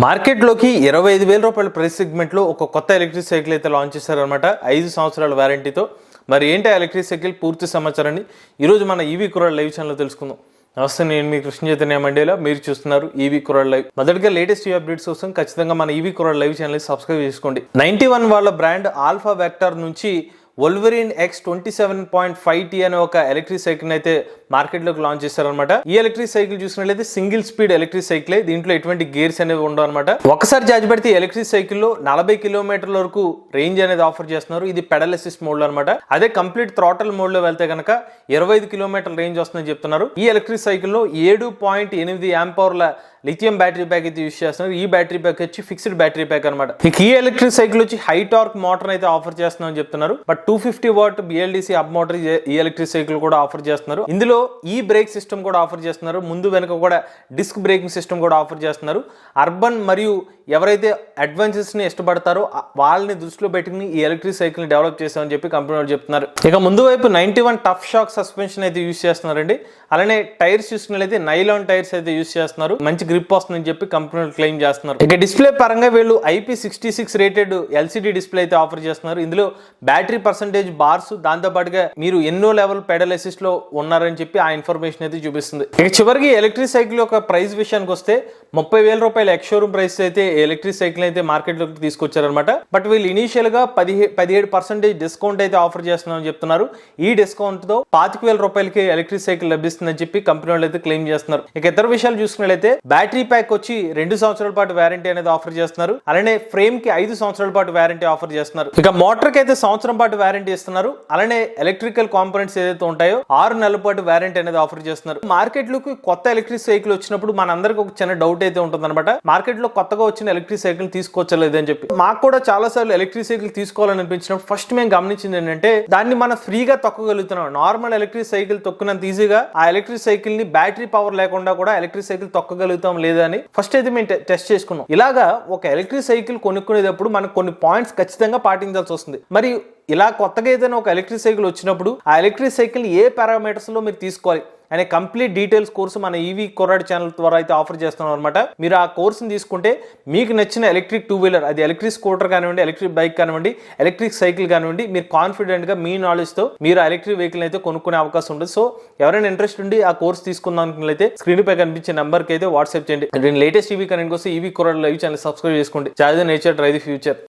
మార్కెట్లోకి ఇరవై ఐదు వేల రూపాయల ప్రైస్ సెగ్మెంట్లో ఒక కొత్త ఎలక్ట్రిక్ సైకిల్ అయితే లాంచ్ చేశారనమాట ఐదు సంవత్సరాల వ్యారంటీతో మరి ఏంటి ఆ ఎలక్ట్రిక్ సైకిల్? పూర్తి సమాచారాన్ని ఈరోజు మన ఈవీ కురాడ్ లైవ్ ఛానల్లో తెలుసుకుందాం. నమస్తే నేను మీ కృష్ణ చైతన్య మండేలా. మీరు చూస్తున్నారు ఈవీ కురాడ్ లైవ్. మొదటిగా లేటెస్ట్ ఈ అప్డేట్స్ కోసం ఖచ్చితంగా మన ఈవీ కురాడ్ లైవ్ ఛానల్ సబ్స్క్రైబ్ చేసుకోండి. నైంటీ వన్ వాళ్ళ బ్రాండ్ ఆల్ఫా వెక్టర్ నుంచి wolverine X twenty seven point five T అనే ఒక ఎలక్ట్రిక్ సైకిల్ అయితే మార్కెట్లోకి లాంచ్ చేశారనమాట ఈ ఎలక్ట్రిక్ సైకిల్ చూసినట్లయితే సింగిల్ స్పీడ్ ఎలక్ట్రిక్ సైకిల్ దీంట్లో ఎటువంటి గేర్స్ అనేవి ఉండవు అనమాట ఒకసారి ఛార్జ్ పెడితే ఎలక్ట్రిక్ సైకిల్లో నలభై కిలోమీటర్ల వరకు రేంజ్ అనేది ఆఫర్ చేస్తున్నారు. ఇది పెడల్ అసిస్ట్ మోడ్ అనమాట అదే కంప్లీట్ థ్రాటల్ మోడ్లో వెళ్తే కనుక ఇరవై ఐదు కిలోమీటర్ల రేంజ్ వస్తుందని చెప్తున్నారు. ఈ ఎలక్ట్రిక్ సైకిల్లో ఏడు పాయింట్ ఎనిమిది యాంపవర్ల లిథియం బ్యాటరీ ప్యాక్ అయితే యూస్ చేస్తున్నారు. ఈ బ్యాటరీ ప్యాక్ వచ్చి ఫిక్స్డ్ బ్యాటరీ ప్యాక్ అనమాట ఈ ఎలక్ట్రిక్ సైకిల్ వచ్చి హై టార్క్ మోటార్ అయితే ఆఫర్ చేస్తున్నామని చెప్తున్నారు. But two fifty watt BLDC hub motor ఈ ఎలక్ట్రిక్ సైకిల్ కూడా ఆఫర్ చేస్తున్నారు. ఇందులో ఈ బ్రేక్ సిస్టమ్ కూడా ఆఫర్ చేస్తున్నారు. ముందు వెనుక కూడా డిస్క్ బ్రేకింగ్ సిస్టమ్ కూడా ఆఫర్ చేస్తున్నారు. అర్బన్ మరియు ఎవరైతే అడ్వెంచర్స్ని ని ఇష్టపడతారో వాళ్ళని దృష్టిలో పెట్టుకుని ఈ ఎలక్ట్రిక్ సైకిల్ని డెవలప్ చేస్తామని చెప్పి కంపెనీ వాళ్ళు చెప్తున్నారు. ఇక ముందు వైపు ninety one tough shock suspension అయితే యూస్ చేస్తున్నారండి. అలానే టైర్స్ చూసుకున్నట్లయితే నైలాన్ టైర్స్ అయితే యూస్ చేస్తున్నారు. మంచి గ్రిప్ వస్తుందని చెప్పి కంపెనీ క్లెయిమ్ చేస్తున్నారు. ఇక డిస్ప్లే పరంగా వీళ్ళు IP sixty six rated LCD display అయితే ఆఫర్ చేస్తున్నారు. ఇందులో బ్యాటరీ పర్సంటేజ్ బార్స్ దాంతో పాటుగా మీరు ఎన్నో లెవెల్ పెడల్ అసిస్ట్లో ఉన్నారని చెప్పి ఆ ఇన్ఫర్మేషన్ అయితే చూపిస్తుంది. ఇక చివరికి ఎలక్ట్రిక్ సైకిల్ యొక్క ప్రైస్ విషయానికి వస్తే ముప్పై వేల రూపాయల ఎక్స్షోరూమ్ ప్రైస్ అయితే ఎలక్ట్రిక్ సైకిల్ అయితే మార్కెట్లోకి తీసుకొచ్చారనమాట బట్ వీళ్ళు ఇనీషియల్గా పదిహే పదిహేడు పర్సెంటేజ్ డిస్కౌంట్ అయితే ఆఫర్ చేస్తున్నామని చెప్తున్నారు. ఈ డిస్కౌంట్తో పాతిక వేల రూపాయలకి ఎలక్ట్రిక్ సైకిల్ లభిస్తుందని చెప్పి కంపెనీ వాళ్ళు అయితే క్లెయిమ్ చేస్తున్నారు. ఇక ఇతర విషయాలు చూసుకున్నట్లయితే బ్యాటరీ ప్యాక్ వచ్చి రెండు సంవత్సరాల పాటు వారంటీ అనేది ఆఫర్ చేస్తున్నారు. అలానే ఫ్రేమ్కి ఐదు సంవత్సరాల పాటు వారంటీ ఆఫర్ చేస్తున్నారు. ఇక మోటార్కి అయితే సంవత్సరం పాటు వారంటీ ఇస్తున్నారు. అలానే ఎలక్ట్రికల్ కాంపోనెంట్స్ ఏదైతే ఉంటాయో ఆరు నెలల పాటు వారంటీ అనేది ఆఫర్ చేస్తున్నారు. మార్కెట్లోకి కొత్త ఎలక్ట్రిక్ సైకిల్ వచ్చినప్పుడు మనందరికి ఒక చిన్న డౌట్ అయితే ఉంటుంది అనమాట మార్కెట్లో కొత్తగా వచ్చిన ఎలక్ట్రిక్ సైకిల్ తీసుకోవచ్చలేదు అని చెప్పి. మాకు కూడా చాలా సార్లు ఎలక్ట్రిక్ సైకిల్ తీసుకోవాలని అనిపించినప్పుడు ఫస్ట్ మేము గమనించింది ఏంటంటే దాన్ని మనం ఫ్రీగా తొక్కగలుగుతున్నాం. నార్మల్ ఎలక్ట్రిక్ సైకిల్ తొక్కినంత ఈజీగా ఆ ఎలక్ట్రిక్ సైకిల్ని బ్యాటరీ పవర్ లేకుండా కూడా ఎలక్ట్రిక్ సైకిల్ తొక్కగలుగుతాం లేదా అని ఫస్ట్ అయితే మేము టెస్ట్ చేసుకున్నాం. ఇలాగా ఒక ఎలక్ట్రిక్ సైకిల్ కొనుక్కునేటప్పుడు మనకు కొన్ని పాయింట్స్ ఖచ్చితంగా పాటించాల్సి వస్తుంది. మరి ఇలా కొత్తగా ఏదైనా ఒక ఎలక్ట్రిక్ సైకిల్ వచ్చినప్పుడు ఆ ఎలక్ట్రిక్ సైకిల్ ఏ పారామీటర్స్లో మీరు తీసుకోవాలి అనే కంప్లీట్ డీటెయిల్స్ కోర్సు మన ఈవీ కొరాడ్ ఛానల్ ద్వారా అయితే ఆఫర్ చేస్తున్నాం అనమాట మీరు ఆ కోర్సుని తీసుకుంటే మీకు నచ్చిన ఎలక్ట్రిక్ టూ వీలర్ అది ఎలక్ట్రిక్ స్కూటర్ కానివ్వండి ఎలక్ట్రిక్ బైక్ కానివ్వండి ఎలక్ట్రిక్ సైకిల్ కానివ్వండి మీరు కాన్ఫిడెంట్గా మీ నాలెడ్జ్తో మీరు ఎలక్ట్రిక్ వెహికల్ అయితే కొనుక్కునే అవకాశం ఉంటుంది సో ఎవరైనా ఇంట్రెస్ట్ ఉండి ఆ కోర్స్ తీసుకుందాం స్క్రీన్ పై కనిపించే నెంబర్కి అయితే వాట్సాప్ చేయండి. నేను లేటెస్ట్ ఈవీ కనెక్ట్ కోసం ఈవీ కొరాడ్ లైవ్ ఛానల్ సబ్స్క్రైబ్ చేసుకోండి. Charge nature drive the future